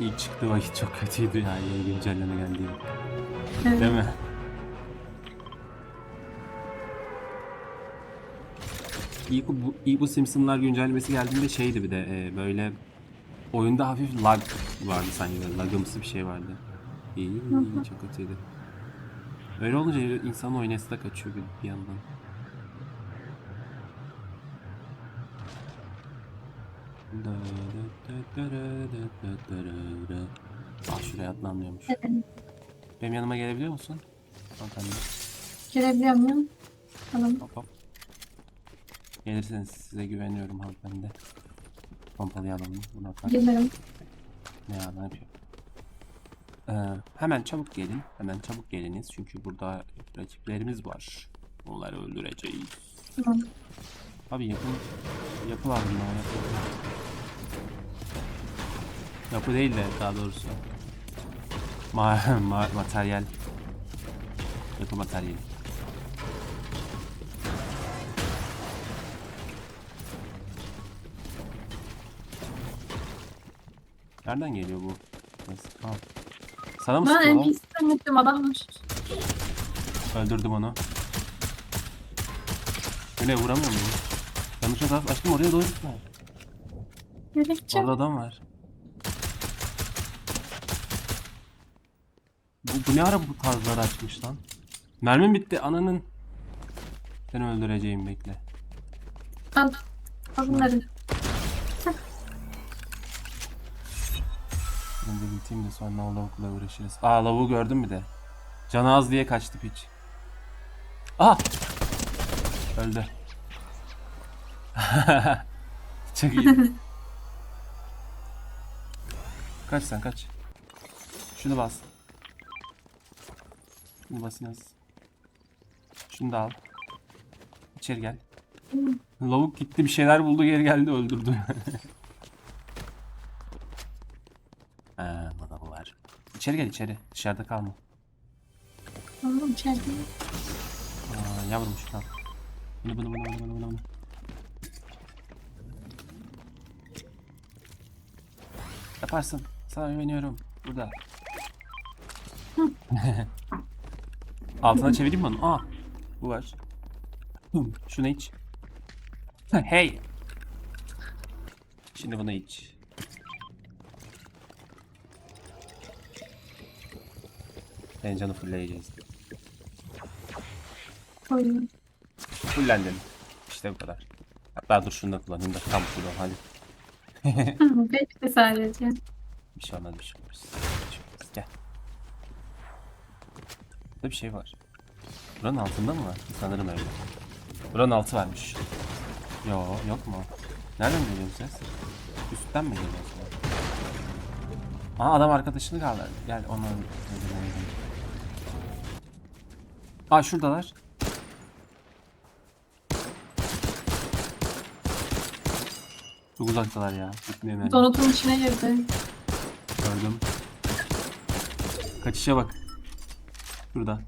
İlk çıktığı vakit çok kötüydü ya yeni güncelleme geldi. Evet. Değil mi? İlk bu, ilk bu Simpsonlar güncellemesi geldiğinde şeydi bir de e, böyle oyunda hafif lag vardı sanki böyle lagımsı bir şey vardı. İyi, iyi çok kötüydü. Öyle olunca insan oynası da kaçıyor bir, bir yandan. Ah şuraya atlanmıyormuş. Benim yanıma gelebiliyor musun? Hanımefendi. Girebiliyor muyum? Tamam. Hop hop. Gelirseniz size güveniyorum hanımefendi. Pompalayalım mı? Bunu atar. Gelirim. Ne ya yapıyor? Ee, hemen çabuk gelin. Hemen çabuk geliniz. Çünkü burada rakiplerimiz var. Onları öldüreceğiz. Tamam. Abi yapı, yapı lazım bana yapı. Yapı değil de daha doğrusu. Ma ma materyal. Yapı materyali. Nereden geliyor bu? Nasıl? Ha. Sana mı Ben sıkıyor lan? NPC'den gittim adammış. Öldürdüm onu. Öyle vuramıyor muyum? Yanlış taraf açtım oraya doğru gitme. Gerekçe. Orada adam var. Bu, ne ara bu tarzları açmış lan? Mermim bitti ananın. Seni öldüreceğim bekle. Ben bunları. Önce biteyim de sonra lavukla uğraşırız. Aa lavuğu gördün mü de? Canı az diye kaçtı piç. Aha! Öldü. Çok iyi. kaç sen kaç. Şunu bas. Şunu bas yaz. Şunu da al. İçeri gel. Lavuk gitti bir şeyler buldu geri geldi öldürdü. Ha, bana bu var. İçeri gel içeri. Dışarıda kalma. Tamam içeride. Aa, yavrum şu. Bunu bunu bunu bunu bunu bunu. bunu. Yaparsın. Sana güveniyorum. Burada. Altına çevireyim mi onu? Aa. Bu var. Şunu iç. hey. Şimdi bunu iç. Senin canı fullleyeceğiz. Koyayım. Fullendim. İşte bu kadar. Hatta dur şunu da kullanayım da tam şurada hadi. Bekle sadece. Bir şey olmaz. Bir şey olmaz. Gel. Burada bir şey var. Buranın altında mı var? Sanırım öyle. Buranın altı varmış. Yo yok mu? Nereden geliyor bu ses? Üstten mi geliyor acaba? Aa adam arkadaşını kaldı. Gel onu öldürelim. Aa şuradalar. Çok uzaktalar ya. Gitmiyor yani. Donutun içine girdi. Gördüm. Kaçışa bak. Şurada.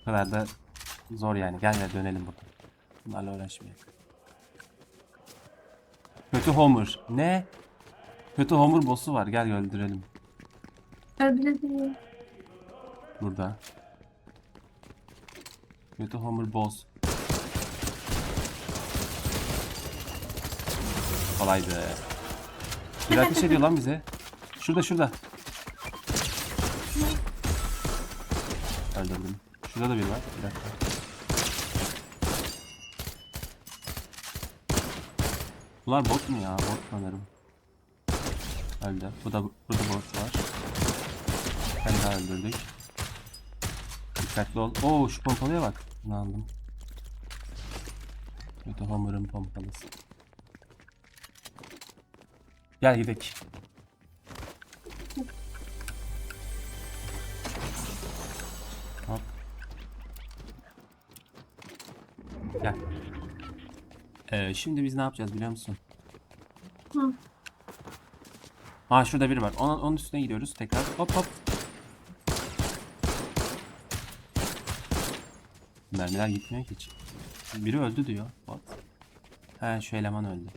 Bu kadar da zor yani. Gel gel dönelim buradan. Bunlarla uğraşmayalım. Kötü Homer. Ne? Kötü Homer boss'u var. Gel öldürelim. Öldürebiliyor. Burada. Kötü Homer boss. Kolaydı. Bir ateş ediyor lan bize. Şurada şurada. Öldürdüm. Şurada da biri var. Bir dakika. Bunlar bot mu ya? Bot sanırım. Öldü. Bu da burada bot var. Ben daha öldürdük. Dikkatli ol. Oo şu pompalıya bak. Ne aldım. Kötü Homer'ın pompalısı. Gel gidelim. Ee, şimdi biz ne yapacağız biliyor musun? Hı. Ha şurada biri var. Onun, onun üstüne gidiyoruz tekrar. Hop hop. Mermiler gitmiyor ki hiç. Biri öldü diyor. What? He şu eleman öldü.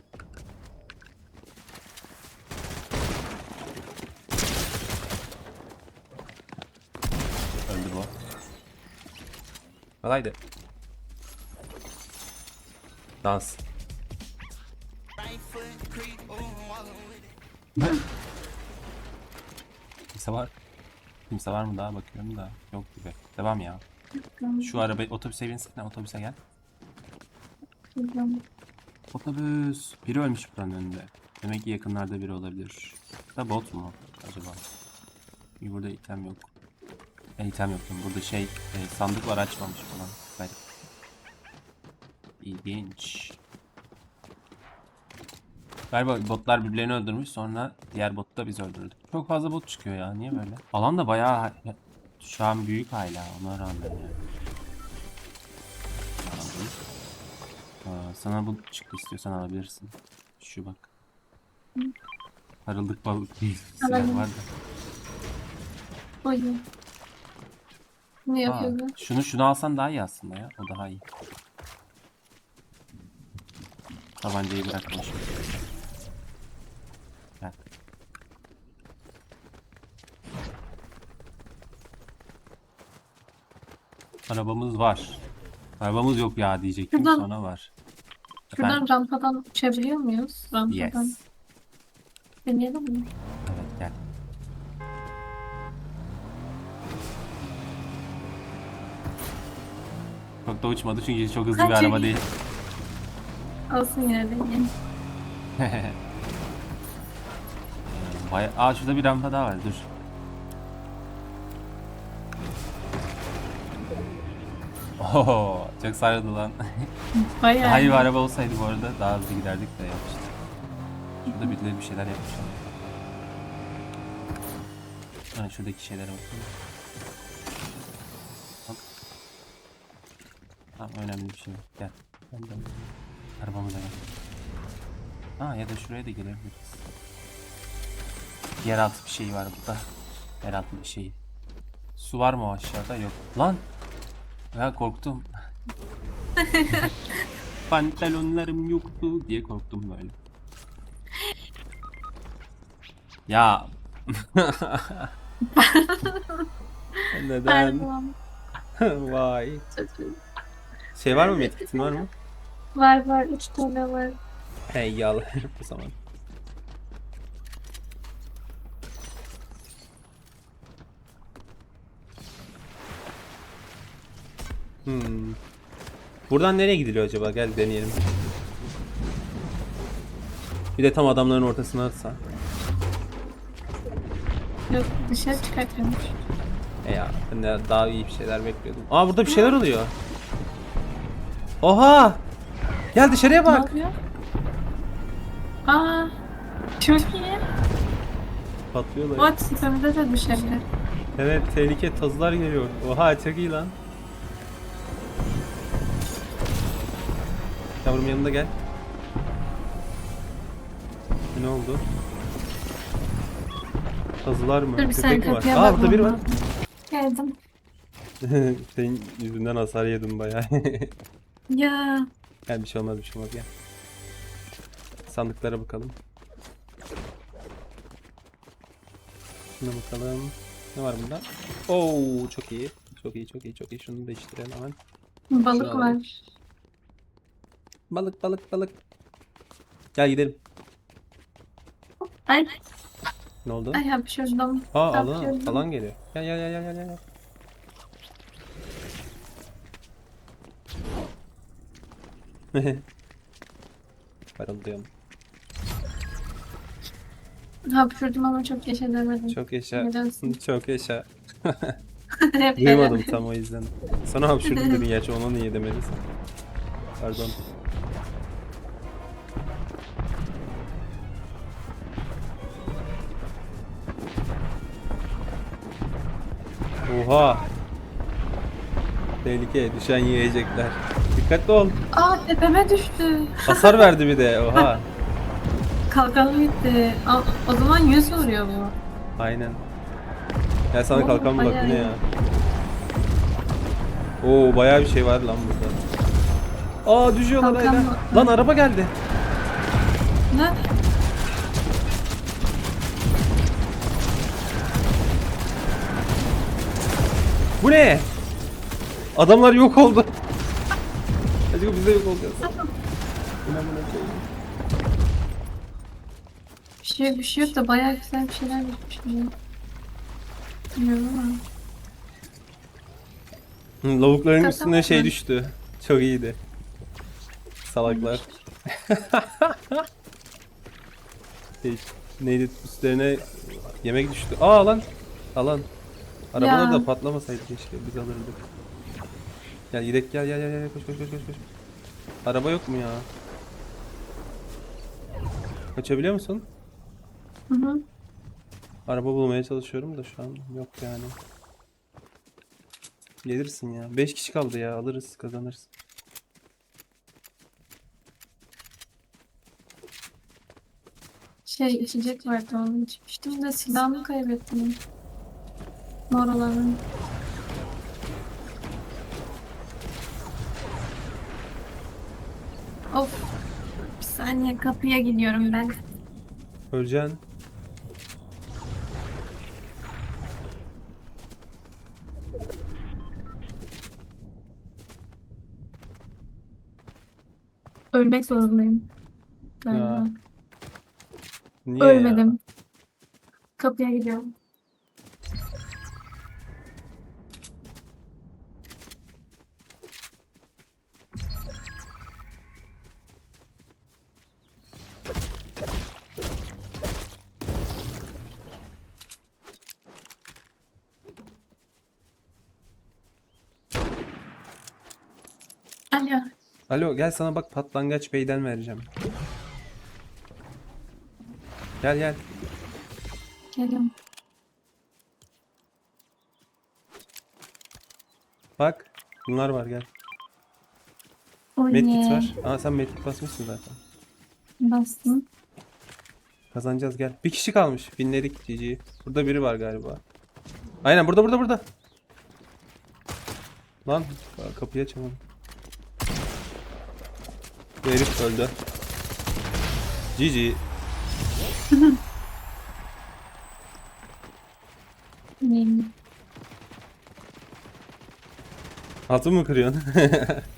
Öldü bu. Kolaydı. Dans. Kimse var. Kimse var mı daha bakıyorum da. Yok gibi. Devam ya. Şu araba otobüse binsene otobüse gel. Otobüs. Biri ölmüş buranın önünde. Demek ki yakınlarda biri olabilir. Da bot mu acaba? Burada item yok. E, item yok. Burada şey e, sandık var açmamış falan. Garip. İlginç. Galiba botlar birbirlerini öldürmüş sonra diğer bot da biz öldürdük. Çok fazla bot çıkıyor ya. Niye böyle? Alan da bayağı şu an büyük hala ona rağmen yani. Aa, sana bu çıktı istiyorsan alabilirsin. Şu bak. Sarıldık balık değil. Silah var da. Ne Aa, yapıyordu? şunu şunu alsan daha iyi aslında ya. O daha iyi. Tabancayı bırakmış. Gel. Arabamız var. Arabamız yok ya diyecektim Şuradan- sonra var. Şuradan Efendim? rampadan uçabiliyor muyuz? Rampadan. Yes. Deneyelim mi? Evet gel. Çok da uçmadı çünkü çok hızlı bir Kaç araba değil. Olsun yine deneyelim. Baya Aa şurada bir rampa daha var dur. Oho çok sardı lan. Bayağı. Daha iyi bir araba olsaydı bu arada daha hızlı giderdik de yapmıştık. Şurada birileri bir şeyler yapmışlar. Ha, şuradaki şeylere bakalım. Tamam önemli bir şey yok. Gel. Gel gel. Arabamıza gel. Ha ya da şuraya da gelebiliriz. Yeraltı bir şey var burada. Yeraltı bir şey. Su var mı aşağıda? Yok. Lan! Ya korktum. Pantolonlarım yoktu diye korktum böyle. Ya. Neden? Vay. Şey var mı medkitin var mı? Var var. Üç tane var. Hey yalvarırım o zaman. Hmm. Buradan nereye gidiliyor acaba? Gel deneyelim. Bir de tam adamların ortasına atsa. Yok dışarı çıkartıyormuş. E ya ben de daha iyi bir şeyler bekliyordum. Aa burada bir şeyler oluyor. Oha! Gel dışarıya Ne bak. yapıyor? Aa. Çok iyi. Patlıyorlar. Bot sisteminde de düşebilir. Evet tehlike tazılar geliyor. Oha çok iyi lan. Yavrum yanımda gel. Ne oldu? Tazılar mı? Dur bir saniye Köpek mi var? kapıya Aa burada biri var. lazım. Geldim. Senin yüzünden hasar yedim bayağı. Ya. Gel bir şey olmaz bir şey olmaz gel. Sandıklara bakalım. Şuna bakalım. Ne var bunda? Oo çok iyi. Çok iyi çok iyi çok iyi. Şunu değiştirelim hemen. Balık Şunu var. Balık balık balık. Gel gidelim. Ay. Ne oldu? Ay hapşırdım. Aa alan, hapşırdım. alan geliyor. Gel gel gel gel gel gel. gel. Parıldıyorum. Hapşırdım ama çok yaşa demedim. Çok yaşa. Nedensin? Çok yaşa. Hep Duymadım tam o yüzden. Sana hapşırdım dedin gerçi onu niye demelisin? Pardon. Oha. Tehlike düşen yiyecekler. Dikkatli ol. Aa tepeme düştü. Hasar verdi bir de. Oha. Kalkanı gitti. Aa, o zaman yüz vuruyor bu. Aynen. Gel sana Oğlum, kalkan bu bayağı ne ya? Oo bayağı bir şey var lan burada. Aa düşüyorlar Kalkan hala. mı? Lan araba geldi. Ne? Bu ne? Adamlar yok oldu. Acaba biz de yok olacağız. Koyayım. Bir şey bir şey yok da bayağı güzel bir şeyler yapmış. Bilmiyorum ama. Hı, Lavukların Kalkan üstüne şey düştü. Çok iyiydi. Salaklar. şey, neydi üstlerine yemek düştü. Aa lan. Alan. Arabalar Ya. da patlamasaydı keşke biz alırdık. Gel gidek gel gel gel gel koş koş koş koş koş. Araba yok mu ya? Kaçabiliyor musun? Hı hı. Araba bulmaya çalışıyorum da şu an yok yani. Gelirsin ya. 5 kişi kaldı ya. Alırız, kazanırız. Şey içecek vardı onu içmiştim de silahımı kaybettim. Mor olanın. Of. Bir saniye kapıya gidiyorum ben. Öleceksin. Ölmek zorundayım. Galiba. Niye ya? Ölmedim. Kapıya gidiyorum. Alo. Alo gel sana bak patlangaç beyden vereceğim. Gel gel. Geliyorum. Bak. Bunlar var gel. O Medkit var. Aa sen medkit basmışsın zaten. Bastım. Kazanacağız gel. Bir kişi kalmış. Binledik GG. Burada biri var galiba. Aynen burada burada burada. Lan ka- kapıyı açamadım. Bu herif öldü. Neyim? Altın mı kırıyorsun?